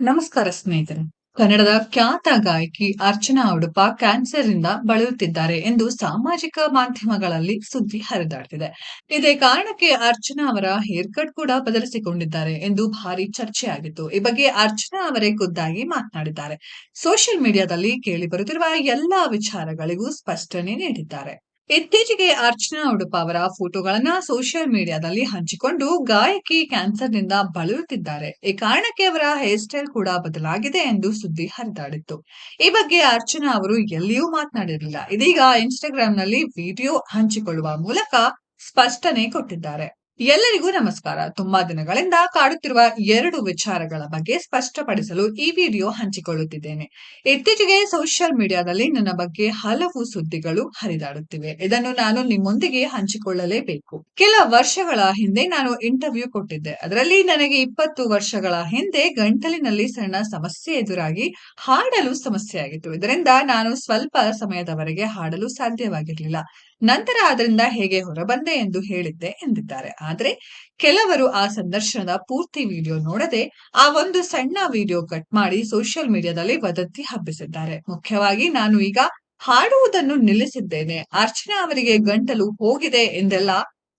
ನಮಸ್ಕಾರ ಸ್ನೇಹಿತರೆ. ಕನ್ನಡದ ಖ್ಯಾತ ಗಾಯಕಿ ಅರ್ಚನಾ ಉಡುಪ ಕ್ಯಾನ್ಸರ್ ಇಂದ ಬಳಲುತ್ತಿದ್ದಾರೆ ಎಂದು ಸಾಮಾಜಿಕ ಮಾಧ್ಯಮಗಳಲ್ಲಿ ಸುದ್ದಿ ಹರಿದಾಡ್ತಿದೆ. ಇದೇ ಕಾರಣಕ್ಕೆ ಅರ್ಚನಾ ಅವರ ಹೇರ್ ಕಟ್ ಕೂಡ ಬದಲಿಸಿಕೊಂಡಿದ್ದಾರೆ ಎಂದು ಭಾರಿ ಚರ್ಚೆಯಾಗಿತ್ತು. ಈ ಬಗ್ಗೆ ಅರ್ಚನಾ ಅವರೇ ಖುದ್ದಾಗಿ ಮಾತನಾಡಿದ್ದಾರೆ. ಸೋಷಿಯಲ್ ಮೀಡಿಯಾದಲ್ಲಿ ಕೇಳಿ ಬರುತ್ತಿರುವ ಎಲ್ಲಾ ವಿಚಾರಗಳಿಗೂ ಸ್ಪಷ್ಟನೆ ನೀಡಿದ್ದಾರೆ. ಇತ್ತೀಚೆಗೆ ಅರ್ಚನಾ ಉಡುಪ ಅವರ ಫೋಟೋಗಳನ್ನ ಸೋಷಿಯಲ್ ಮೀಡಿಯಾದಲ್ಲಿ ಹಂಚಿಕೊಂಡು ಗಾಯಕಿ ಕ್ಯಾನ್ಸರ್ನಿಂದ ಬಳಲುತ್ತಿದ್ದಾರೆ. ಈ ಕಾರಣಕ್ಕೆ ಅವರ ಹೇರ್ ಸ್ಟೈಲ್ ಕೂಡ ಬದಲಾಗಿದೆ ಎಂದು ಸುದ್ದಿ ಹರಿದಾಡಿತ್ತು. ಈ ಬಗ್ಗೆ ಅರ್ಚನಾ ಅವರು ಎಲ್ಲಿಯೂ ಮಾತನಾಡಿರಲಿಲ್ಲ. ಇದೀಗ ಇನ್ಸ್ಟಾಗ್ರಾಂನಲ್ಲಿ ವಿಡಿಯೋ ಹಂಚಿಕೊಳ್ಳುವ ಮೂಲಕ ಸ್ಪಷ್ಟನೆ ಕೊಟ್ಟಿದ್ದಾರೆ. ಎಲ್ಲರಿಗೂ ನಮಸ್ಕಾರ. ತುಂಬಾ ದಿನಗಳಿಂದ ಕಾಡುತ್ತಿರುವ ಎರಡು ವಿಚಾರಗಳ ಬಗ್ಗೆ ಸ್ಪಷ್ಟಪಡಿಸಲು ಈ ವಿಡಿಯೋ ಹಂಚಿಕೊಳ್ಳುತ್ತಿದ್ದೇನೆ. ಇತ್ತೀಚೆಗೆ ಸೋಷಿಯಲ್ ಮೀಡಿಯಾದಲ್ಲಿ ನನ್ನ ಬಗ್ಗೆ ಹಲವು ಸುದ್ದಿಗಳು ಹರಿದಾಡುತ್ತಿವೆ. ಇದನ್ನು ನಾನು ನಿಮ್ಮೊಂದಿಗೆ ಹಂಚಿಕೊಳ್ಳಲೇಬೇಕು. ಕೆಲ ವರ್ಷಗಳ ಹಿಂದೆ ನಾನು ಇಂಟರ್ವ್ಯೂ ಕೊಟ್ಟಿದ್ದೆ. ಅದರಲ್ಲಿ ನನಗೆ ಇಪ್ಪತ್ತು ವರ್ಷಗಳ ಹಿಂದೆ ಗಂಟಲಿನಲ್ಲಿ ಸಣ್ಣ ಸಮಸ್ಯೆ ಎದುರಾಗಿ ಹಾಡಲು ಸಮಸ್ಯೆ ಆಗಿತ್ತು ಇದರಿಂದ ನಾನು ಸ್ವಲ್ಪ ಸಮಯದವರೆಗೆ ಹಾಡಲು ಸಾಧ್ಯವಾಗಿರಲಿಲ್ಲ. ನಂತರ ಅದರಿಂದ ಹೇಗೆ ಹೊರಬಂದೆ ಎಂದು ಹೇಳಿದ್ದೆ ಎಂದಿದ್ದಾರೆ. ಆದ್ರೆ ಕೆಲವರು ಆ ಸಂದರ್ಶನದ ಪೂರ್ತಿ ವಿಡಿಯೋ ನೋಡದೆ ಆ ಒಂದು ಸಣ್ಣ ವಿಡಿಯೋ ಕಟ್ ಮಾಡಿ ಸೋಷಿಯಲ್ ಮೀಡಿಯಾದಲ್ಲಿ ವದಂತಿ ಹಬ್ಬಿಸಿದ್ದಾರೆ. ಮುಖ್ಯವಾಗಿ ನಾನು ಈಗ ಹಾಡುವುದನ್ನು ನಿಲ್ಲಿಸಿದ್ದೇನೆ. ಅರ್ಚನಾ ಅವರಿಗೆ ಗಂಟಲು ಹೋಗಿದೆ ಎಂದೆಲ್ಲ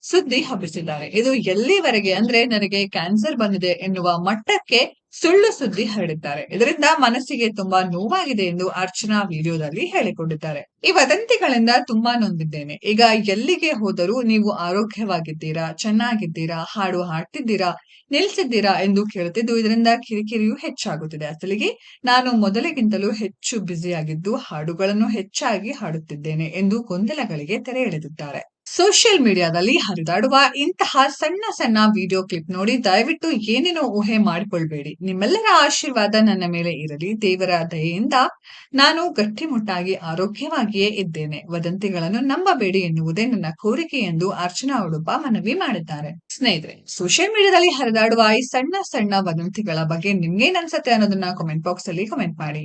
ಸುದ್ದಿ ಹಬ್ಬಿಸಿದ್ದಾರೆ. ಇದು ಎಲ್ಲಿವರೆಗೆ ಅಂದ್ರೆ ನನಗೆ ಕ್ಯಾನ್ಸರ್ ಬಂದಿದೆ ಎನ್ನುವ ಮಟ್ಟಕ್ಕೆ ಸುಳ್ಳು ಸುದ್ದಿ ಹರಡಿದ್ದಾರೆ ಇದರಿಂದ ಮನಸ್ಸಿಗೆ ತುಂಬಾ ನೋವಾಗಿದೆ ಎಂದು ಅರ್ಚನಾ ವಿಡಿಯೋದಲ್ಲಿ ಹೇಳಿಕೊಂಡಿದ್ದಾರೆ. ಈ ವದಂತಿಗಳಿಂದ ತುಂಬಾ ನೊಂದಿದ್ದೇನೆ. ಈಗ ಎಲ್ಲಿಗೆ ಹೋದರೂ ನೀವು ಆರೋಗ್ಯವಾಗಿದ್ದೀರಾ, ಚೆನ್ನಾಗಿದ್ದೀರಾ, ಹಾಡು ಹಾಡ್ತಿದ್ದೀರಾ, ನಿಲ್ಸಿದ್ದೀರಾ ಎಂದು ಕೇಳುತ್ತಿದ್ದು, ಇದರಿಂದ ಕಿರಿಕಿರಿಯು ಹೆಚ್ಚಾಗುತ್ತಿದೆ. ಅಸಲಿಗೆ ನಾನು ಮೊದಲಿಗಿಂತಲೂ ಹೆಚ್ಚು ಬ್ಯುಸಿಯಾಗಿದ್ದು, ಹಾಡುಗಳನ್ನು ಹೆಚ್ಚಾಗಿ ಹಾಡುತ್ತಿದ್ದೇನೆ ಎಂದು ಗೊಂದಲಗಳಿಗೆ ತೆರೆ ಎಳೆದಿದ್ದಾರೆ. ಸೋಷಿಯಲ್ ಮೀಡಿಯಾದಲ್ಲಿ ಹರಿದಾಡುವ ಇಂತಹ ಸಣ್ಣ ಸಣ್ಣ ವಿಡಿಯೋ ಕ್ಲಿಪ್ ನೋಡಿ ದಯವಿಟ್ಟು ಏನೇನೋ ಊಹೆ ಮಾಡಿಕೊಳ್ಬೇಡಿ. ನಿಮ್ಮೆಲ್ಲರ ಆಶೀರ್ವಾದ ನನ್ನ ಮೇಲೆ ಇರಲಿ. ದೇವರ ದಯೆಯಿಂದ ನಾನು ಗಟ್ಟಿಮುಟ್ಟಾಗಿ ಆರೋಗ್ಯವಾಗಿಯೇ ಇದ್ದೇನೆ. ವದಂತಿಗಳನ್ನು ನಂಬಬೇಡಿ ಎನ್ನುವುದೇ ನನ್ನ ಕೋರಿಕೆ ಎಂದು ಅರ್ಚನಾ ಉಡುಪ ಮನವಿ ಮಾಡಿದ್ದಾರೆ. ಸ್ನೇಹಿತರೆ, ಸೋಷಿಯಲ್ ಮೀಡಿಯಾದಲ್ಲಿ ಹರಿದಾಡುವ ಈ ಸಣ್ಣ ಸಣ್ಣ ವದಂತಿಗಳ ಬಗ್ಗೆ ನಿಮ್ಗೇನ್ ಅನ್ಸುತ್ತೆ ಅನ್ನೋದನ್ನ ಕಾಮೆಂಟ್ ಬಾಕ್ಸ್ ಅಲ್ಲಿ ಕಮೆಂಟ್ ಮಾಡಿ.